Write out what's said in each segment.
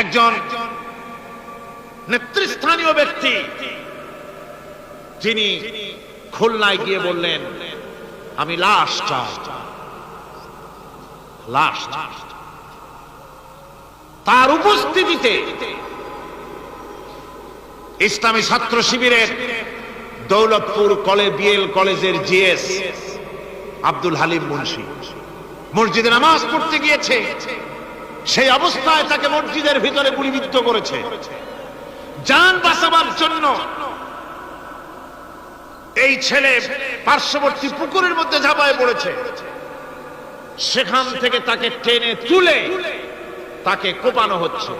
একজন নেতৃস্থানীয় ব্যক্তি যিনি খুলনায় গিয়ে বললেন, আমি লাশ চাই। লাশ তার উপস্থিতিতে ইসলামী ছাত্র শিবিরের দৌলতপুর কলেজ বিএল কলেজের জিএস আব্দুল হালিম মুন্সি মসজিদে নামাজ পড়তে গিয়েছে। সেই অবস্থায় তাকে মসজিদের ভিতরে গুলিবিদ্ধ করেছে। যান বাঁচাবার জন্য এই ছেলে পার্শ্ববর্তী পুকুরের মধ্যে ঝাঁপায় পড়েছে। সেখান থেকে তাকে টেনে তুলে তাকে কোপানো হচ্ছে।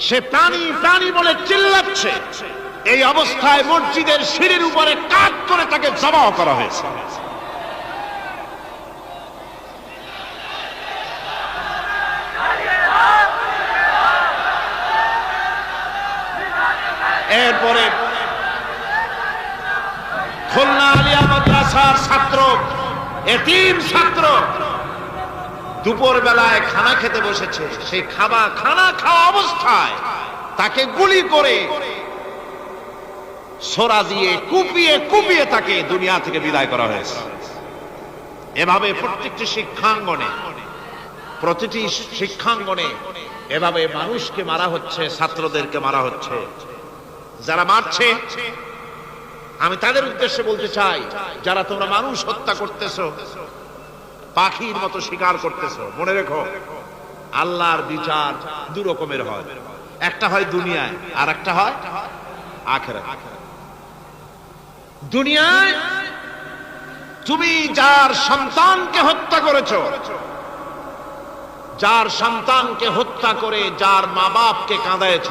সে প্রাণী প্রাণী বলে চিল্লাচ্ছে। এই অবস্থায় মসজিদের সিঁড়ির উপরে কাজ করে তাকে জবাও করা হয়েছে। এরপরে খুলনা আলিয়া মাদ্রাসার ছাত্র এতিম ছাত্র দুপুর বেলায় খানা খেতে বসেছে। সেই খাবা খানা খাওয়া অবস্থায় তাকে গুলি করে সোরা দিয়ে কুপিয়ে কুপিয়ে তাকে দুনিয়া থেকে বিদায় করা হয়েছে। এভাবে প্রত্যেকটি শিক্ষাঙ্গনে, প্রতিটি শিক্ষাঙ্গনে এভাবে মানুষকে মারা হচ্ছে, ছাত্রদেরকে মারা হচ্ছে। যারা মারছে, আমি তাদের উদ্দেশ্যে বলতে চাই, যারা তোমরা মানুষ হত্যা করতেছো, পাখির মতো শিকার করতেছো, মনে রেখো, আল্লাহর বিচার দু রকমের হয়। একটা হয় দুনিয়ায় আর একটা হয় আখেরা দুনিয়ায় তুমি যার সন্তানকে হত্যা করেছ, যার সন্তানকে হত্যা করে যার মা বাপকে কাঁদাইছ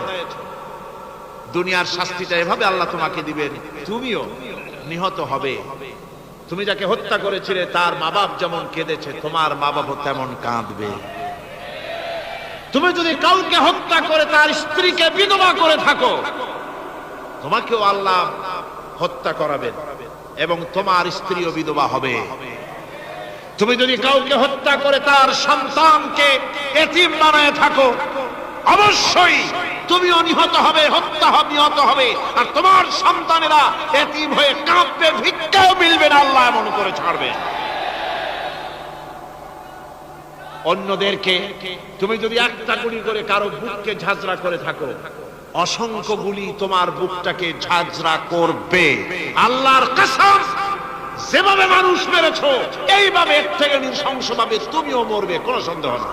দুনিয়ার শাস্তিটা এভাবে আল্লাহ তোমাকে দিবেন। তুমিও নিহত হবে। তুমি যাকে হত্যা করেছিলে, তার মা বাপ যেমন কেঁদেছে, তোমার মা বাপও তেমন কাঁদবে। তুমি যদি কাউকে হত্যা করে, তার স্ত্রীকে বিধবা করে থাকো, তোমাকেও আল্লাহ হত্যা করাবেন এবং তোমার স্ত্রীও বিধবা হবে। তুমি যদি কাউকে হত্যা করে, তার সন্তানকে এতিম বানায় থাকো, অবশ্যই তুমিও নিহত হবে, হত্যা হবে, নিহত হবে। আর তোমার সন্তানেরা এতিম হয়ে কাঁপবে, ভিক্ষাও মিলবে না, আল্লাহ এমন করে ছাড়বে। অন্যদেরকে, তুমি যদি একটা গুলি করে কারও বুককে ঝাঁঝরা করে থাকো, অসংখ্য গুলি তোমার বুকটাকে ঝাঁঝরা করবে। আল্লাহর কসম, যেভাবে মানুষ মেরেছ, এইভাবে এর থেকে নৃশংসভাবে তুমিও মরবে, কোনো সন্দেহ না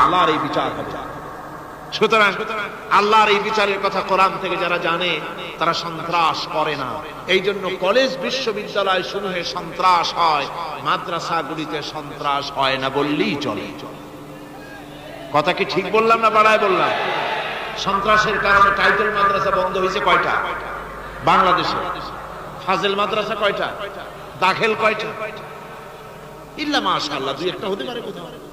আল্লাহর এই বিচার হবে। সুতরাং আল্লাহর এই বিচারের কথা কোরআন থেকে যারা জানে, তারা সন্ত্রাস করে না। এই জন্য কলেজ বিশ্ববিদ্যালয় সমূহে সন্ত্রাস হয়, মাদ্রাসাগুলিতে সন্ত্রাস হয় না বললেই চলে। কথা কি ঠিক বললাম না বাড়ায় বললাম? সন্ত্রাসের কারণে টাইটেল মাদ্রাসা বন্ধ হয়েছে কয়টা? বাংলাদেশে। ফাজেল মাদ্রাসা কয়টা? দাখেল কয়টা? ইল্লা মাশাআল্লাহ, দুই একটা হতে পারে কোথাও।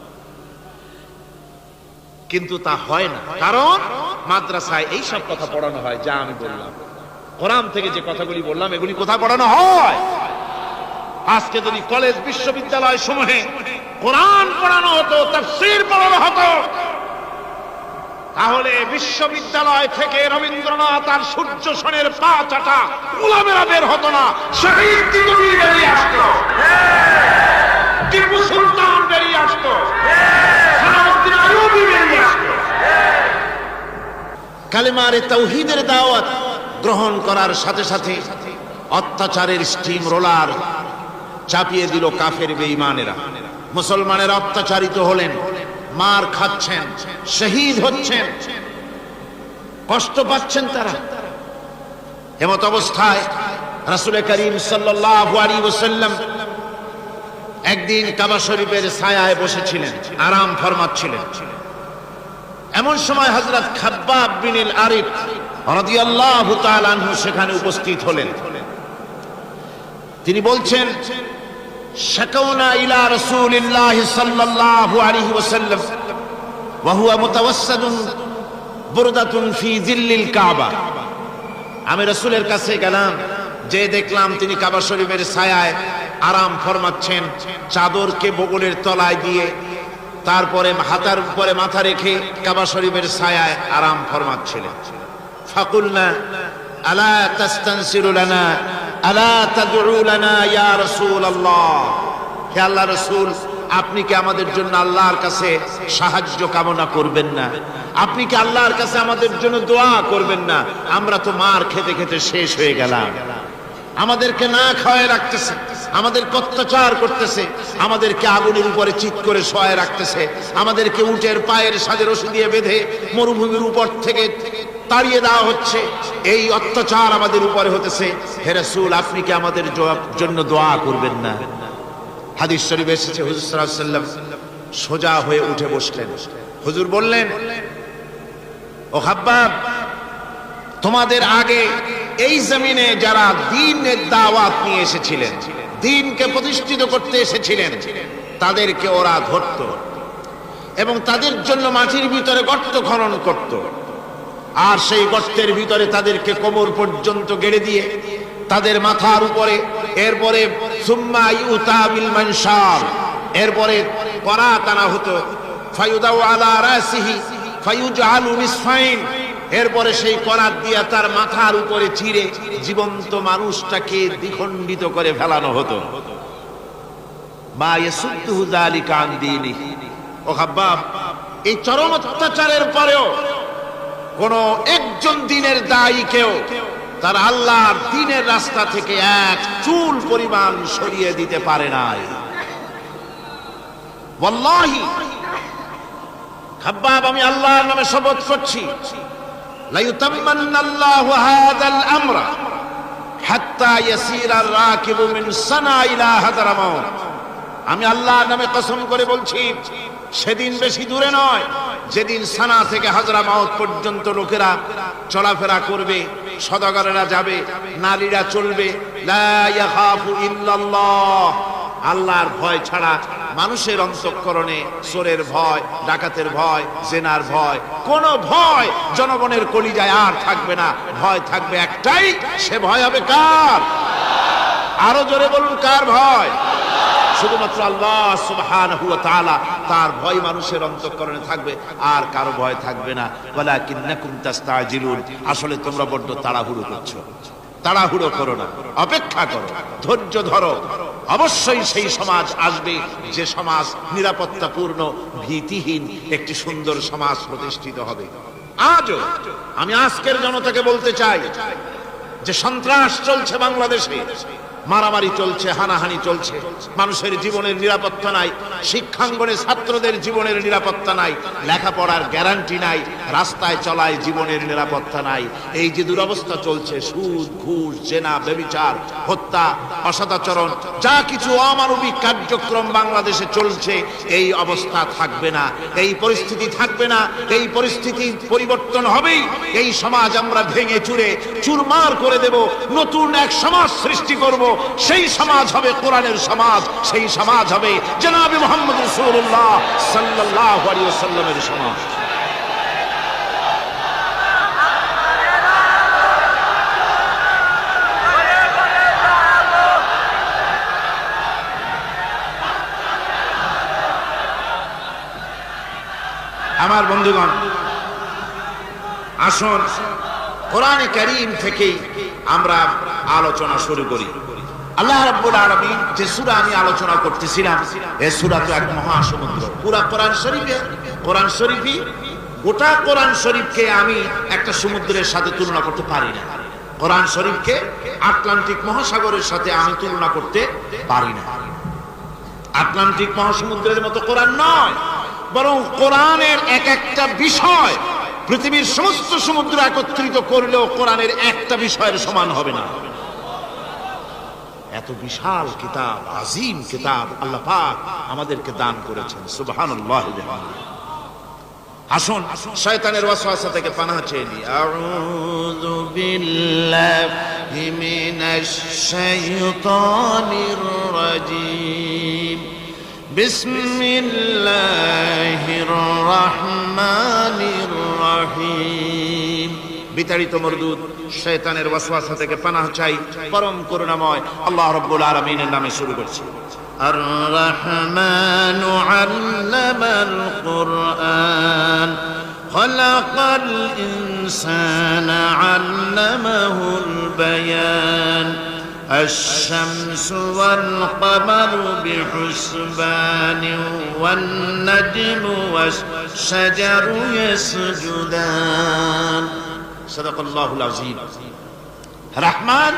কিন্তু তা হয় না। কারণ মাদ্রাসায় এই সব কথা পড়ানো হয় যা আমি বললাম। কোরআন থেকে যে কথাগুলি বললাম এগুলি কোথায় পড়ানো হয়? আজকে যদি কলেজ বিশ্ববিদ্যালয় সমূহে কোরআন পড়ানো হতো তাফসীর পড়ানো হতো তাহলে বিশ্ববিদ্যালয় থেকে রবীন্দ্রনাথ আর সূর্য সনের পা চাটা গোলামেরা বের হতো না শহীদ বেরিয়ে আসতো। টিপু সুলতান বেরিয়ে আসতো সালাউদ্দিন আইয়ুবী বেরিয়ে আসতো কালেমার তৌহিদের দাওয়াত গ্রহণ করার সাথে সাথে অত্যাচারের স্টিম রোলার চাপিয়ে দিল কাফের বেঈমানেরা। মুসলমানেরা অত্যাচারিত হলেন, মার খাচ্ছেন, শহীদ হচ্ছেন। কষ্ট পাচ্ছেন তারা। এমত অবস্থায় রাসুল করিম ওয়াসাল্লাম একদিন কাবা শরীফের ছায়ায় বসেছিলেন, আরাম ফরমাচ্ছিলেন। এমন সময় হজরত খাব্বাব বিনিল আরিফ রাদিয়াল্লাহু তাআলা সেখানে উপস্থিত হলেন। তিনি বলছেন ইলা কাবা। আমি রসুলের কাছে গেলাম, যে দেখলাম তিনি কাবা শরীফের ছায়ায় আরাম ফরমাচ্ছেন, চাদরকে বগলের তলায় দিয়ে তারপরে হাতার উপরে মাথা রেখে কাবা শরীফের ছায়ায় আরাম ফরমাচ্ছিলেন। ফাকুলনা, আলা তাস্তানসিরু লানা, আলা তাদউ লানা ইয়া রাসূলুল্লাহ। হে আল্লাহ রাসূল, আপনি কি আমাদের জন্য আল্লাহর কাছে সাহায্য কামনা করবেন না? আপনি কি আল্লাহর কাছে আমাদের জন্য দোয়া করবেন না? আমরা তো মার খেতে খেতে শেষ হয়ে গেলাম। আমাদেরকে না খাওয়ায় রাখতেছে। আমাদেরকে অত্যাচার করতেছে, আমাদেরকে আগুনের উপরে চিত করে শোয়ায় রাখতেছে, আমাদেরকে উটের পায়ের সাজের ওষুধ দিয়ে বেঁধে মরুভূমির উপর থেকে তাড়িয়ে দেওয়া হচ্ছে। এই অত্যাচার আমাদের উপরে হতেছে। হে রাসূল, আপনি কি আমাদের জন্য দোয়া করবেন না? হাদিস শরীফ এসেছে, হুজুর সাল্লাম সোজা হয়ে উঠে বসলেন। হুজুর বললেন, ও হাব্বাব তোমাদের আগে এই জমিনে যারা দিনের দাওয়াত নিয়ে এসেছিলেন দিনকে প্রতিষ্ঠিত করতে এসেছিলেন। তাদেরকে ওরা ধরত এবং তাদের জন্য মাটির ভিতরে গর্ত খনন করত। আর সেই গর্তের ভিতরে তাদেরকে কোমর পর্যন্ত গেড়ে দিয়ে তাদের মাথার উপরে, এরপরে এরপরে করা টানা হতো। ফায়ুদাউ আলা রাসিহি ফায়ুজআলু নিসফাইন এরপরে সেই করাত দিয়া তার মাথার উপরে চিরে জীবন্ত মানুষটাকে দ্বিখণ্ডিত করে ফেলানো হতো। এই চরম অত্যাচারের পরেও কোন একজন দিনের দায়ী কেউ তার আল্লাহর দিনের রাস্তা থেকে এক চুল পরিমাণ সরিয়ে দিতে পারে নাই। খাব্বাব, আমি আল্লাহর নামে শপথ করছি। লাইউতাম্মান্নাল্লাহু হাদাল আমরা হাত্তা ইয়াসিরা রাকিবু মিন সানা ইলা হাদারামাউত আমি আল্লাহর নামে কসম করে বলছি, সেদিন বেশি দূরে নয়, যেদিন সানা থেকে হাজরা মাউত পর্যন্ত লোকেরা চলাফেরা করবে, সদাগরেরা যাবে, নারীরা চলবে। আল্লাহর ভয় ছাড়া মানুষের অন্তঃকরণে চোরের ভয়, ডাকাতের ভয়, জেনার ভয়। কোন ভয় জনগণের কলিজায় আর থাকবে না। ভয় থাকবে একটাই, সে ভয় হবে কার? আরও জোরে বলুন, কার ভয়? শুধুমাত্র আল্লাহ সুবহানাহু ওয়া তাআলা তার ভয় মানুষের অন্তঃকরণে থাকবে, আর কারও ভয় থাকবে না। ওয়ালাকিন্নাকুম তাস্তাজিলুন। আসলে তোমরা বড্ড তাড়াহুড়ো করছ। তাড়াহুড়ো করো না, অপেক্ষা করো, ধৈর্য ধরো। অবশ্যই সেই সমাজ আসবে যে সমাজ নিরাপত্তাপূর্ণ, ভীতিহীন একটি সুন্দর সমাজ প্রতিষ্ঠিত হবে। আজও আমি আজকের জনতাকে বলতে চাই যে সন্ত্রাস চলছে বাংলাদেশে। মারামারি চলছে, হানাহানি চলছে। মানুষের জীবনের নিরাপত্তা নাই, শিক্ষাঙ্গনে ছাত্রদের জীবনের নিরাপত্তা নাই, লেখাপড়ার গ্যারান্টি নাই, রাস্তায় চলায় জীবনের নিরাপত্তা নাই। এই যে দুরবস্থা চলছে, সুদ, ঘুষ, জেনা, বেবিচার, হত্যা, অসদাচরণ, যা কিছু অমানবিক কার্যক্রম বাংলাদেশে চলছে, এই অবস্থা থাকবে না, এই পরিস্থিতি থাকবে না, এই পরিস্থিতি পরিবর্তন হবেই। এই সমাজ আমরা ভেঙে চুরে চুরমার করে দেব, নতুন এক সমাজ সৃষ্টি করব সেই সমাজ হবে কোরআনের সমাজ, সেই সমাজ হবে জনাবি মোহাম্মদ রসুল্লাহ সাল্লাহ সাল্লামের সমাজ। আমার বন্ধুগণ, আসুন, কোরআনে কারীম থেকেই আমরা আলোচনা শুরু করি। আল্লাহ রাব্বুল আলামিন যে সূরা আমি আলোচনা করতেছিলাম এই সূরা তো এক মহাসমুদ্র। পুরা কোরআন শরীফে, কোরআন শরীফই গোটা কোরআন শরীফকে আমি একটা সমুদ্রের সাথে তুলনা করতে পারি না। কোরআন শরীফকে আটলান্টিক মহাসাগরের সাথে আমি তুলনা করতে পারি না। আটলান্টিক মহাসমুদ্রের মতো কোরআন নয়, বরং কোরআনের এক একটা বিষয় পৃথিবীর সমস্ত সমুদ্র একত্রিত করলেও কোরআনের একটা বিষয়ের সমান হবে না। এত বিশাল কিতাব, আজিম কিতাব আল্লাহ পাক আমাদেরকে দান করেছেন। সুবহানাল্লাহ আসুন, শয়তানের ওয়াসওয়াসা থেকে পানাহ চেয়ে নিই। আউযু বিল্লাহি মিনাশ শাইতানির রাজিম। বিসমিল্লাহির রহমানির রহিম। বিতাড়িত মরদুদ শয়তানের ওয়াসওয়াসা থেকে পানাহ চাই পরম করুণাময় আল্লাহ রাব্বুল আলামিনের নামে শুরু করছি الرحمن علم القرآن خلق الإنسان علمه البيان الشمس والقمر بحسبان والنجم والشجر يسجدان আজিম। রহমান,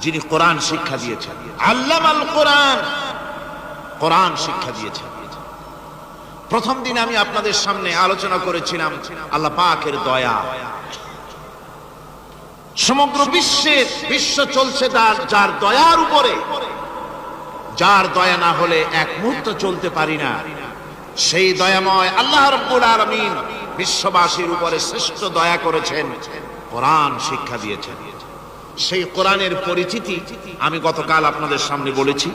যিনি কোরআন শিক্ষা দিয়েছেন। আল কোরআন কোরআন শিক্ষা দিয়েছেন। প্রথম দিন আমি আপনাদের সামনে আলোচনা করেছিলাম আল্লাহ পাকের দয়া। সমগ্র বিশ্বের বিশ্ব চলছে তার, যার দয়ার উপরে। যার দয়া না হলে এক মুহূর্ত চলতে পারি না। সেই দয়াময় আল্লাহ রব্বুল আলমিন বিশ্ববাসীর উপরে শ্রেষ্ঠ দয়া করেছেন, কোরআন শিক্ষা দিয়েছেন। সেই কোরআনের পরিচিতি আমি গতকাল আপনাদের সামনে বলেছি।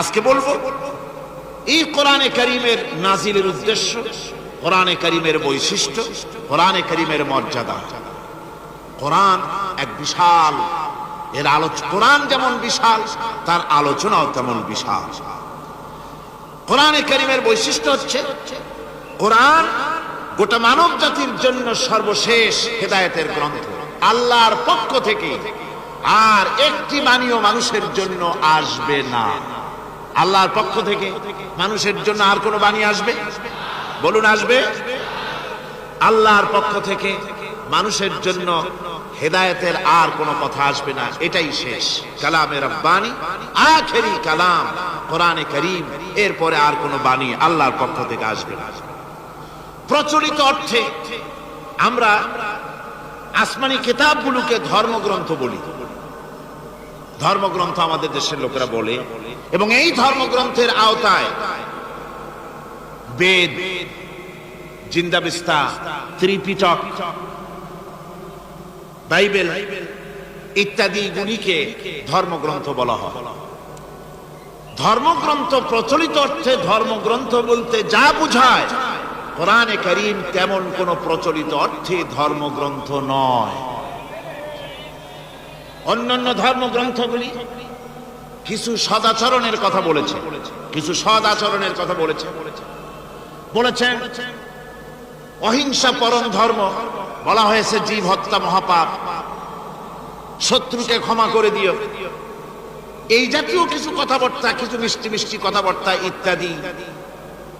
আজকে বলব, এই কোরআনে করিমের নাজিলের উদ্দেশ্য, কোরআনে করিমের বৈশিষ্ট্য, কোরআনে করিমের মর্যাদা। কোরআন এক বিশাল, এর আলোচ, কোরআন যেমন বিশাল, তার আলোচনাও তেমন বিশাল। কোরআনে করিমের বৈশিষ্ট্য হচ্ছে, কোরআন গোটা মানব জাতির জন্য সর্বশেষ হেদায়েতের গ্রন্থ। আল্লাহর পক্ষ থেকে আর একটি বাণীও মানুষের জন্য আসবে না। আল্লাহর পক্ষ থেকে মানুষের জন্য আর কোনো বাণী আসবে? বলুন, আসবে। আল্লাহর পক্ষ থেকে মানুষের জন্য হেদায়েতের আর কোনো কথা আসবে না। এটাই শেষ। কালামে রব্বানি, আখেরি কালাম, কোরআনে করিম, এরপরে আর কোনো বাণী আল্লাহর পক্ষ থেকে আসবে না। প্রচলিত অর্থে আমরা আসমানি কিতাবগুলোকে ধর্মগ্রন্থ বলি। ধর্মগ্রন্থ আমাদের দেশের লোকেরা বলে। এবং এই ধর্মগ্রন্থের আওতায় বেদ, জিন্দাবিস্তা, ত্রিপিটক, বাইবেল ইত্যাদি গুলিকে ধর্মগ্রন্থ বলা হয়। ধর্মগ্রন্থ প্রচলিত অর্থে ধর্মগ্রন্থ বলতে যা বুঝায় কোরআনে করিম তেমন কোন প্রচলিত অর্থে ধর্মগ্রন্থ নয়। অন্যান্য ধর্মগ্রন্থগুলি কিছু সদাচরণের কথা বলেছে। কিছু সদাচরণের কথা বলেছে। বলেছেন অহিংসা পরম ধর্ম বলা হয়েছে জীব হত্যা মহাপাপ। শত্রুকে ক্ষমা করে দিও। এই জাতীয় কিছু কথাবার্তা, কিছু মিষ্টি মিষ্টি কথাবার্তা ইত্যাদি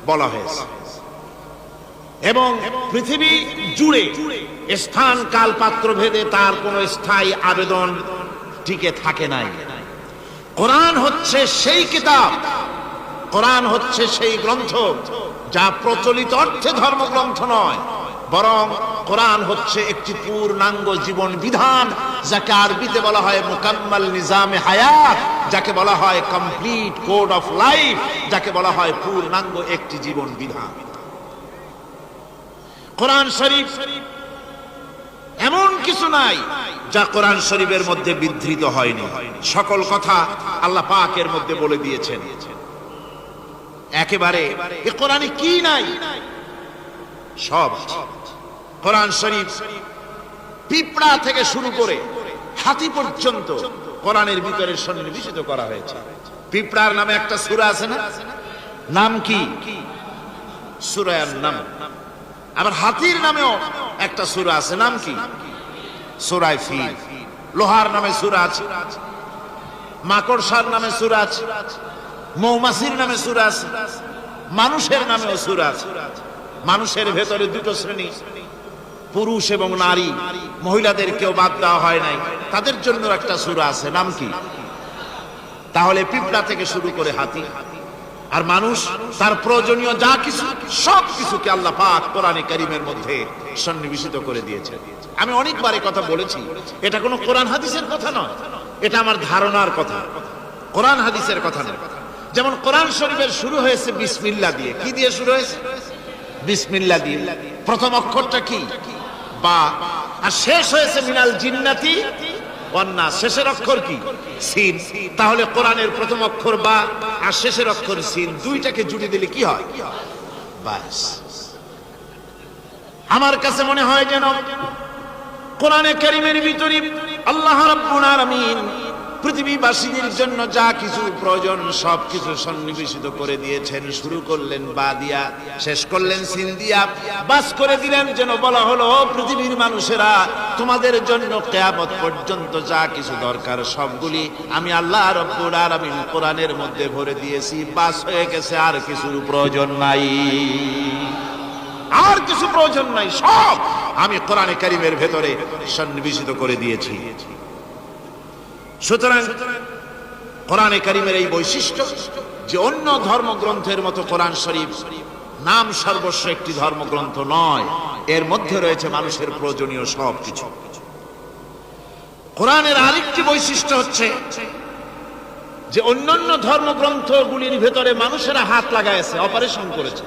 বলা হয়েছে। এবং পৃথিবী জুড়ে স্থান কাল পাত্র ভেদে তার কোন স্থায়ী আবেদন টিকে থাকে নাই। কোরআন হচ্ছে সেই কিতাব, কোরআন হচ্ছে সেই গ্রন্থ যা প্রচলিত অর্থে ধর্মগ্রন্থ নয়, বরং কোরআন হচ্ছে একটি পূর্ণাঙ্গ জীবন বিধান, যাকে আরবিতে বলা হয় মোকাম্মাল নিজামে হায়াত, যাকে বলা হয় কমপ্লিট কোড অফ লাইফ, যাকে বলা হয় পূর্ণাঙ্গ একটি জীবন বিধান। কোরআন শরীফ এমন কিছু নাই যা কোরআন শরীফের মধ্যে বিধৃত হয়নি। সকল কথা আল্লাহ পাকের মধ্যে বলে দিয়েছেন। একেবারে এ কোরআনে কি নাই? সব। কোরআন শরীফ পিঁপড়া থেকে শুরু করে হাতি পর্যন্ত কোরআনের ভিতরে সন্নিবেশিত করা হয়েছে। পিঁপড়ার নামে একটা সুরা আছে না? নাম কি? সুরায়ার নাম। আবার হাতির নামেও একটা সুরা আছে, নাম কি? সুরায় ফিল। লোহার নামে সুরা আছে, মাকড়সার নামে সুরা আছে, মৌমাছির নামে সুরা আছে, মানুষের নামেও সুরা আছে। মানুষের ভেতরে দুটো শ্রেণি, পুরুষ এবং নারী। মহিলাদের কেউ বাদ দেওয়া হয় নাই। তাদের জন্য একটা সুরা আছে, নাম কি? তাহলে পিঁপড়া থেকে শুরু করে হাতি। আর মানুষ তার প্রয়োজনীয় যা কিছু, সব কিছুকে আল্লাহ পাক কোরআনে কারিমের মধ্যে সন্নিবেশিত করে দিয়েছে আমি অনেকবার কথা বলেছি। এটা কোনো কোরআন হাদিসের কথা নয়। এটা আমার ধারণার কথা। কোরআন হাদিসের কথা নয়। যেমন কোরআন শরীফের শুরু হয়েছে বিসমিল্লা দিয়ে। কি দিয়ে শুরু হয়েছে? বিসমিল্লা দিয়ে। প্রথম অক্ষরটা কি? বা। আর শেষ হয়েছে মিনাল জিন্নাতি বন্যা শেষের অক্ষর কি? সিন। তাহলে কোরআনের প্রথম অক্ষর বা, আর শেষের অক্ষর সিন, দুইটাকে জুড়ে দিলে কি হয়? বাস। আমার কাছে মনে হয় যেন কোরআনে কারিমের ভিতরে আল্লাহ রাব্বুল আলামিন পৃথিবীবাসীদের জন্য যা কিছু প্রয়োজন, সব কিছু সন্নিবেশিত করে দিয়েছেন। শুরু করলেন বা দিয়া শেষ করলেন সিন দিয়া বাস করে দিলেন যেন বলা হলো পৃথিবীর মানুষেরা, তোমাদের জন্য কেয়ামত পর্যন্ত যা কিছু দরকার, সবগুলি আমি আল্লাহ রব্বুল আলামিন কোরআনের মধ্যে ভরে দিয়েছি। বাস হয়ে গেছে, আর কিছুর প্রয়োজন নাই। আর কিছু প্রয়োজন নাই, সব আমি কোরআনে কারিমের ভেতরে সন্নিবেশিত করে দিয়েছি। সুতরাং কোরআনে কারিমের এই বৈশিষ্ট্য যে অন্য ধর্মগ্রন্থের মতো কোরআন শরীফ নাম সর্বস্ব একটি ধর্মগ্রন্থ নয়, এর মধ্যে রয়েছে মানুষের প্রয়োজনীয় সব কিছু। কোরআনের আরেকটি বৈশিষ্ট্য হচ্ছে যে অন্যান্য ধর্মগ্রন্থগুলির ভেতরে মানুষেরা হাত লাগাইছে, অপারেশন করেছে,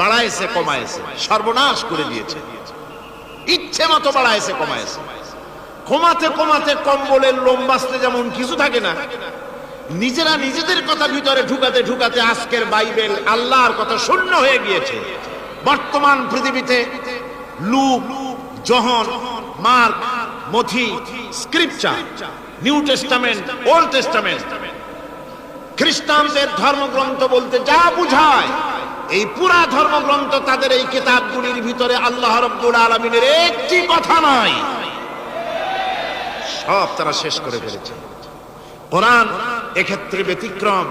বাড়াইছে, কমাইছে, সর্বনাশ করে দিয়েছে ইচ্ছে মতো বাড়াইছে, কমাইছে। কমাতে কমাতে কম্বলের লোম বাঁচতে যেমন কিছু থাকে না। নিজেরা নিজেদের কথা ভিতরে ঢুকাতে ঢুকাতে আজকের বাইবেল আল্লাহর কথা শূন্য হয়ে গিয়েছে। বর্তমান পৃথিবীতে লুক জহন মার্ক মথি scripture, new testament, old testament. খ্রিস্টানদের ধর্মগ্রন্থ বলতে যা বুঝায়, এই পুরা ধর্মগ্রন্থ তাদের এই কিতাবগুলির ভিতরে আল্লাহ রব্বুল আলমিনের একটি কথা নাই। সব তারা শেষ করে ফেলেছে। কোরআন এক্ষেত্রে ব্যতিক্রম।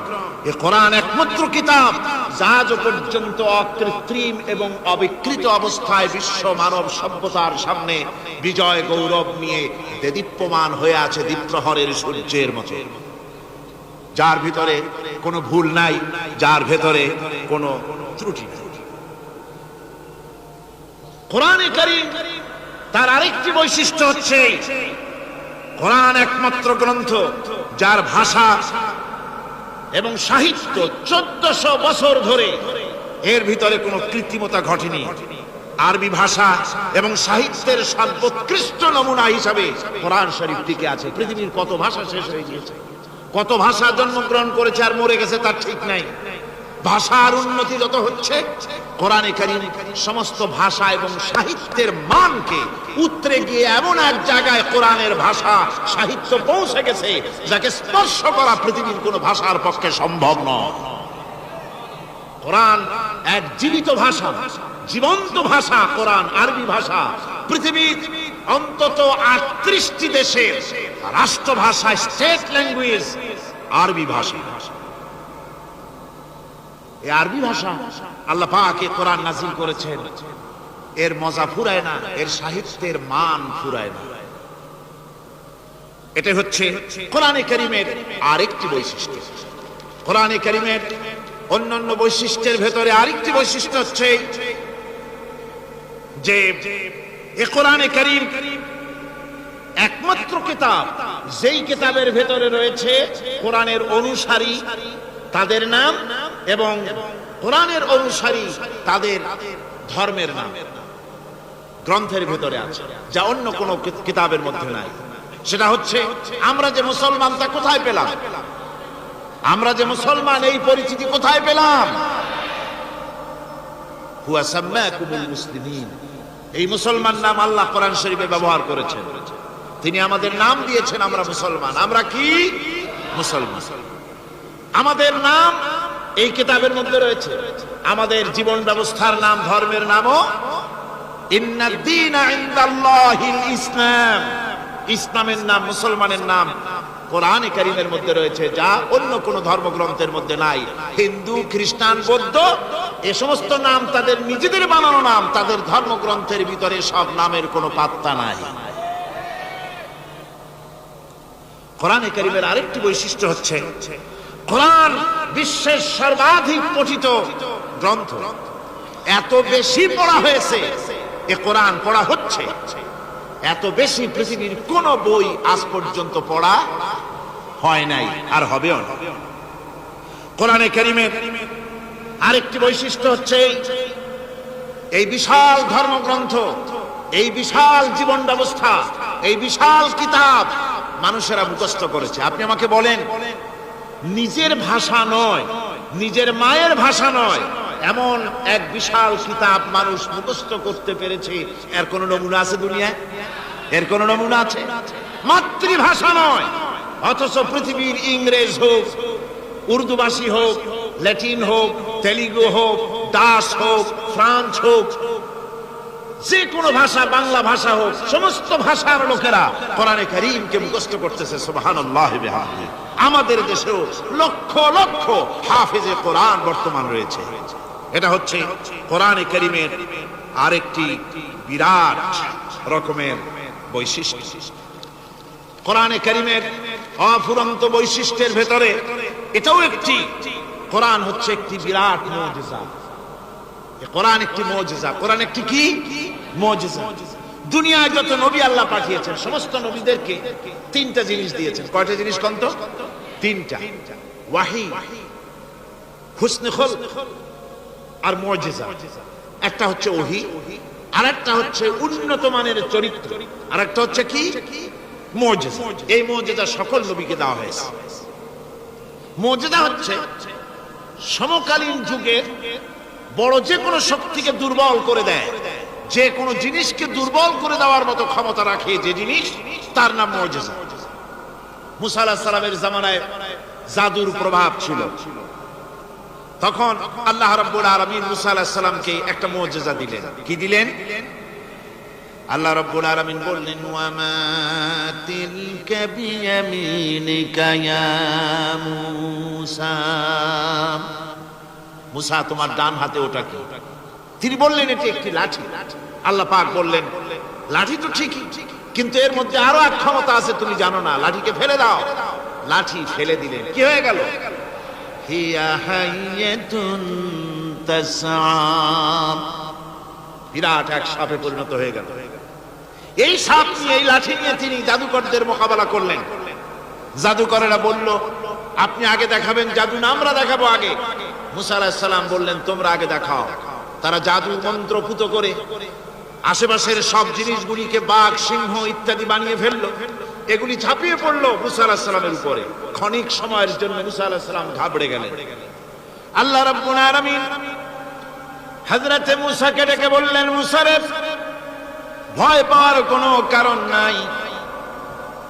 এ কোরআন একমাত্র কিতাব যা পর্যন্ত অকৃত্রিম এবং অবিকৃত অবস্থায় বিশ্ব মানব সভ্যতার সামনে বিজয়, গৌরব নিয়ে দেদীপ্যমান হয়ে আছে দীপ্রহরের সূর্যের মতো। যার ভিতরে কোনো ভুল নাই, যার ভেতরে কোনো ত্রুটি নাই। কোরআনে কারীম তার আরেকটি বৈশিষ্ট্য হচ্ছে কোরআন একমাত্র গ্রন্থ, যার ভাষা এবং সাহিত্য চোদ্দশো বছর ধরে এর ভিতরে কোনো কৃত্রিমতা ঘটেনি। আরবি ভাষা এবং সাহিত্যের সর্বোৎকৃষ্ট নমুনা হিসাবে কোরআন শরীফ টিকে আছে। পৃথিবীর কত ভাষা শেষ হয়ে গিয়েছে? কত ভাষা জন্মগ্রহণ করেছে আর মরে গেছে তার ঠিক নাই। ভাষার উন্নতি যত হচ্ছে, কোরআনে কারিম সমস্ত ভাষা এবং সাহিত্যের মানকে উতরে গিয়ে এমন এক জায়গায় কোরআনের ভাষা, সাহিত্য পৌঁছে গেছে, যাকে স্পর্শ করা পৃথিবীর কোনো ভাষার পক্ষে সম্ভব নয়। কোরআন এক জীবিত ভাষা, জীবন্ত ভাষা, কোরআন আরবি ভাষা। পৃথিবীর অন্তত আটত্রিশটি দেশের রাষ্ট্রভাষা, স্টেট ল্যাঙ্গুয়েজ আরবি ভাষা। এই আরবি ভাষা আল্লাহ পাক এ কোরআন নাজিল করেছেন। এর মজা ফুরায় না, এর সাহিত্যের মান ফুরায় না। এটা হচ্ছে কোরআনে করিমের আরেকটি বৈশিষ্ট্য। কোরআনে করিমের অন্যান্য বৈশিষ্ট্যের ভেতরে আরেকটি বৈশিষ্ট্য হচ্ছে যে এ কোরআনে করিম একমাত্র কিতাব যেই কিতাবের ভেতরে রয়েছে কোরআনের অনুসারী, তাদের নাম এবং কোরআনের অনুসারী তাদের ধর্মের নাম। গ্রন্থের ভেতরে আছে, যা অন্য কোনো কিতাবের মধ্যে নাই। সেটা হচ্ছে, আমরা যে মুসলমান, তা কোথায় পেলাম? আমরা যে মুসলমান, এই পরিচিতি কোথায় পেলাম? এই মুসলমান নাম আল্লাহ কোরআন শরীফে ব্যবহার করেছেন। তিনি আমাদের নাম দিয়েছেন, আমরা মুসলমান। আমরা কি? মুসলমান। আমাদের নাম এই কিতাবের মধ্যে রয়েছে, আমাদের জীবন ব্যবস্থার নাম, ধর্মের নামও ইসলাম। ইসলামের নাম, মুসলমানের নাম কোরআনে কারিমের মধ্যে রয়েছে, যা অন্য কোন ধর্মগ্রন্থের মধ্যে নাই। হিন্দু, খ্রিস্টান, বৌদ্ধ, এ সমস্ত নাম তাদের নিজেদের বানানো নাম, তাদের ধর্মগ্রন্থের ভিতরে সব নামের কোনো পাত্তা নাই। কোরআনে কারিমের আরেকটি বৈশিষ্ট্য হচ্ছে কোরআন বিশ্বের সর্বাধিক পঠিত গ্রন্থ। এত বেশি পড়া হয়েছে, এ কোরআন পড়া হচ্ছে। এত বেশি পৃথিবীর কোন বই আজ পর্যন্ত পড়া হয় নাই, আর হবেও না। কোরআনে কারিমের আরেকটি বৈশিষ্ট্য হচ্ছে, এই বিশাল ধর্মগ্রন্থ, এই বিশাল জীবন ব্যবস্থা, এই বিশাল কিতাব মানুষেরা মুখস্থ করেছে। আপনি আমাকে বলেন নিজের ভাষা নয়, নিজের মায়ের ভাষা নয়, এমন এক বিশাল কিতাব মানুষ মুখস্থ করতে পেরেছে। এর কোন নমুনা আছে দুনিয়ায়? এর কোন নমুনা আছে? মাতৃভাষা নয়, অথচ পৃথিবীর ইংরেজ হোক, উর্দুভাষী হোক, ল্যাটিন হোক, তেলুগু হোক দাস হোক, ফ্রান্স হোক, যে কোনো ভাষা, বাংলা ভাষা হোক, সমস্ত ভাষার লোকেরা কোরআনে করিমকে মুখস্থ করতেছে, সুবহানাল্লাহ বিহামদিহি। আমাদের দেশেও লক্ষ লক্ষ হাফেজে কোরআন বর্তমান রয়েছে। এটা হচ্ছে কোরআনে করিমের আরেকটি বিরাট রকমের বৈশিষ্ট্য। কোরআনে করিমের অফুরন্ত বৈশিষ্ট্যের ভেতরে এটাও একটি, কোরআন হচ্ছে একটি বিরাট মৌজিজা। কোরআন একটি মৌজিজা। কোরআন একটি কি? মৌজিজা। দুনিয়ায় যত নবী আল্লাহ পাঠিয়েছেন, সমস্ত নবীদেরকে তিনটা জিনিস দিয়েছেন। কয়টা জিনিস কন্ত? তিনটা। ওয়াহি, হুসনে আর মৌজিজা। একটা হচ্ছে ওহি আর একটা হচ্ছে উন্নত মানের চরিত্র। আর একটা হচ্ছে কি? এই সকল নবীকে দেওয়া হয়েছে। হচ্ছে সমকালীন যুগের বড় যে কোনো শক্তিকে দুর্বল করে দেয়। যে কোনো জিনিসকে দুর্বল করে দেওয়ার মতো ক্ষমতা রাখে যে জিনিস, তার নাম মৌজেজা। মুসা আলাহ সালামের জামানায় জাদুর প্রভাব ছিল। তখন আল্লাহ রাব্বুল আলামিন মুসা আলাইহিস সালামকে একটা মুজিজা দিলেন। কি দিলেন? আল্লাহ রাব্বুল আলামিন বললেন মুসা তোমার ডান হাতে ওটা কি? তিনি বললেন, এটি একটি লাঠি। আল্লাহ পাক বললেন, লাঠি তো ঠিকই। কিন্তু এর মধ্যে আরও এক ক্ষমতা আছে, তুমি জানো না। লাঠিকে ফেলে দাও। লাঠি ফেলে দিলেন কি হয়ে গেল? বিরাট এক সাপে পরিণত হয়ে গেল। এই সাপ নিয়ে, এই লাঠি নিয়ে তিনি জাদুকরদের মোকাবেলা করলেন। জাদুকরেরা বলল, আপনি আগে দেখাবেন জাদু না, আমরা দেখাবো আগে। মুসা আলাহিস সালাম বললেন, তোমরা আগে দেখাও। তারা জাদু মন্ত্র করে আশেপাশের সব জিনিসগুলিকে বাঘ, সিংহ ইত্যাদি বানিয়ে ফেলল। এগুলি ঝাঁপিয়ে পড়ল মুসা আলাহিস সালামের উপরে। ক্ষণিক সময়ের জন্য মুসা আলাহিস সালাম ঘাবড়ে গেলেন। আল্লাহ রাব্বুল আলামিন হযরতে মুসাকে ডেকে বললেন মুসারে ভয় পাওয়ার কোনো কারণ নাই।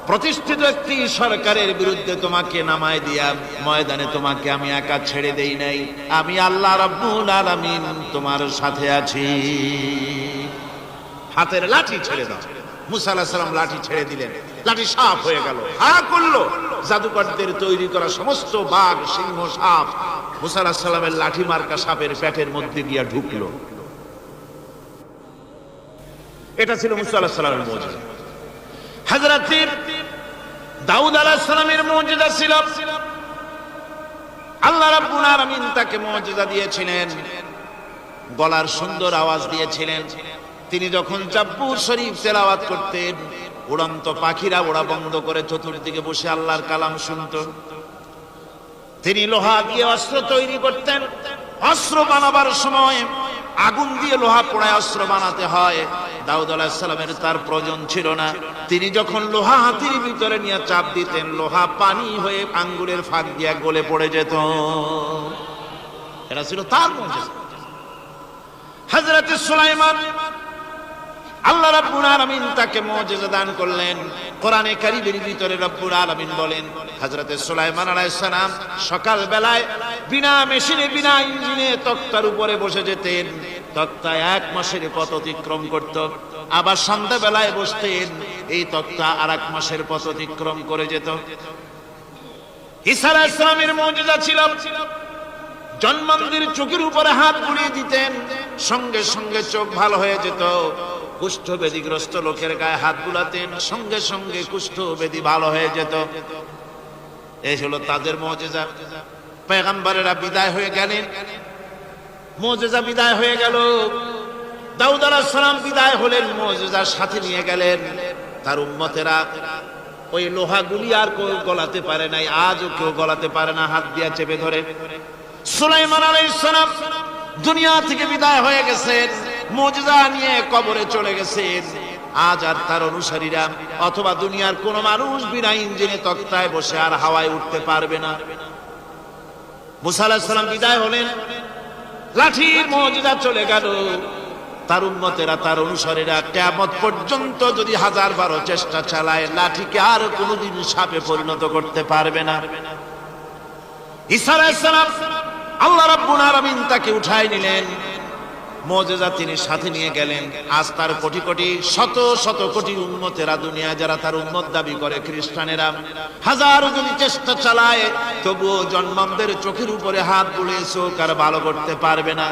প্রতিষ্ঠিত একটি সরকারের বিরুদ্ধে তোমাকে নামায় দিয়া, ময়দানে তোমাকে আমি একা ছেড়ে দেই নাই। আমি আল্লাহ রাব্বুল আলামিন তোমার সাথে আছি। হাতের লাঠি ছেড়ে দাও। মুসা আলাহিস সালাম লাঠি ছেড়ে দিলেন। লাঠি সাপ হয়ে গেল। হা করল। জাদুকরদের তৈরি করা সমস্ত বাঘ, সিংহ, সাপ। মুসা আলাহিস সালামের লাঠি মার্কা সাপের পেটের মধ্যে গিয়া ঢুকলো। এটা ছিল মুসা মৌজুদ। হাজরাতের দাউদ আলাইহিস সালামের মুজিজা ছিল। আল্লাহ রাব্বুল আলামিন তাকে মুজিজা দিয়েছিলেন। গলার সুন্দর আওয়াজ দিয়েছিলেন। তিনি যখন জাব্বুর শরীফ তেলাওয়াত করতেন, উড়ন্ত পাখিরা ওড়া বন্ধ করে চতুর্দিকে বসে আল্লাহর কালাম শুনত। তিনি লোহা দিয়ে অস্ত্র তৈরি করতেন। অস্ত্র বানাবার সময় আগুন দিয়ে লোহা পোড়ায় অস্ত্র বানাতে হয়। দাউদ আলাহিসাল্লামের তার প্রয়োজন ছিল না। তিনি যখন লোহা হাতির ভিতরে নিয়ে চাপ দিতেন, লোহা পানি হয়ে আঙ্গুলের ফাঁক দিয়া গলে পড়ে যেত। এটা ছিল তার মজা হযরত সুলাইমান আল্লাহ রাব্বুল আলামিন তাকে মুজিজা দান করলেন। কোরআনে কারীমের ভিতরে রব্বুল আলামিন বলেন, হযরত সুলাইমান আলাইহিস সকাল বেলায় বিনা মেশিনে, বিনা ইঞ্জিনে তক্তার উপরে বসে যেতেন। তক্তা এক মাসের পথ অতিক্রম করত। আবার সন্ধ্যা বেলায় বসতেন, এই তক্তা আর এক মাসের পথ অতিক্রম করে যেত। ঈসা আলাইহিস সালামের মুজিজা ছিল, জন্মান্দির চোখের উপরে হাত বুলিয়ে দিতেন, সঙ্গে সঙ্গে চোখ ভালো হয়ে যেত। কুষ্ঠ বেদিগ্রস্ত লোকের গায়ে হাত বুলাতেন সঙ্গে সঙ্গে কুষ্ঠ বেদি ভালো হয়ে যেত। এই হলো তাদের মজেজা। পেগাম্বারেরা বিদায় হয়ে গেলেন। মজেজা বিদায় হয়ে গেল। দাউদ সালাম বিদায় হলেন, মজেজার সাথে নিয়ে গেলেন। তার উম্মতেরা ওই লোহাগুলি আর কেউ গলাতে পারে নাই, আজও কেউ গলাতে পারে না, হাত দিয়া চেপে ধরে। সুলাইমান আলাইহিস সালাম দুনিয়া থেকে বিদায় হয়ে গেছেন। মুজিজা নিয়ে কবরে চলে গেছেন। আজ আর তার অনুসারীরা অথবা দুনিয়ার কোন মানুষ বিনা ইঞ্জিনে তক্তায় বসে আর হাওয়ায় উঠতে পারবে না। মুসা আলাইহিস বিদায় হলেন। লাঠির মুজিজা চলে গেল। তার উন্মতেরা তার অনুসারীরা কেমত পর্যন্ত যদি হাজার বারো চেষ্টা চালায়, লাঠিকে আর কোনোদিন সাপে পরিণত করতে পারবে না। আলাইহিস আল্লাহ রাব্বুল আলামিন তাকে উঠায় নিলেন। মজেজা তিনি সাথে নিয়ে গেলেন। আজ তার কোটি কোটি, শত শত কোটি উন্মতেরা দুনিয়া যারা তার উন্মত দাবি করে খ্রিস্টানেরা, হাজার যদি চেষ্টা চালায়, তবুও জন্মামদের চোখের উপরে হাত বুলিয়ে চোখ আর ভালো করতে পারবে না।